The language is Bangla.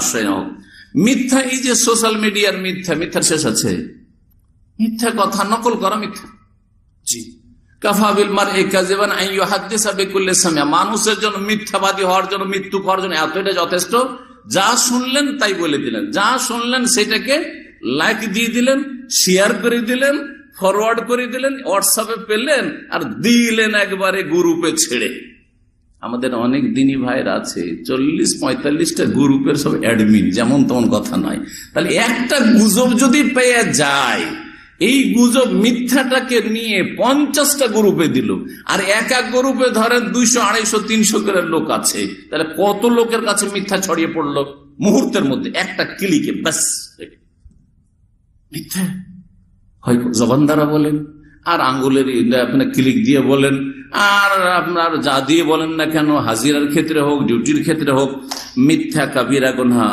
আশ্রয় মিথ্যা এই যে সোশ্যাল মিডিয়ার মিথ্যা মিথ্যার শেষ আছে। মিথ্যা কথা নকল করা মিথ্যা। জি। কাফাবিল মার এ কাজেবান হাদিসা মানুষের জন্য মিথ্যাবাদী হওয়ার জন্য মৃত্যু হওয়ার জন্য এতটা যথেষ্ট। যা শুনলেন তাই বলে দিলেন। যা শুনলেন সেটাকে লাইক দিয়ে দিলেন শেয়ার করে দিলেন ফরওয়ার্ড করে দিলেন হোয়াটসঅ্যাপে পেলেন আর দিলেন একবারে গ্রুপে ছেড়ে। আমাদের অনেক দিনই ভাইয়ের আছে, চল্লিশ পঁয়তাল্লিশটা গ্রুপের সব অ্যাডমিন যেমন তেমন কথা নয়। তাহলে একটা গুজব যদি পেয়ে যায়, এই গুজব মিথ্যাটাকে নিয়ে পঞ্চাশটা গ্রুপে দিল, আর এক এক গ্রুপে ধরেন দুইশো, আড়াইশো, তিনশো করে লোক আছে, তাহলে কত লোকের কাছে মিথ্যা ছড়িয়ে পড়ল? মুহূর্তের মধ্যে একটা ক্লিকে ব্যাস মিথ্যা? হয় জবান দ্বারা বলেন। আর আঙ্গুলের আপনার ক্লিক দিয়ে বলেন, আর আপনার যা দিয়ে বলেন না কেন, হাজিরার ক্ষেত্রে হোক, ডিউটির ক্ষেত্রে হোক, মিথ্যা কাবিরা গুনহা।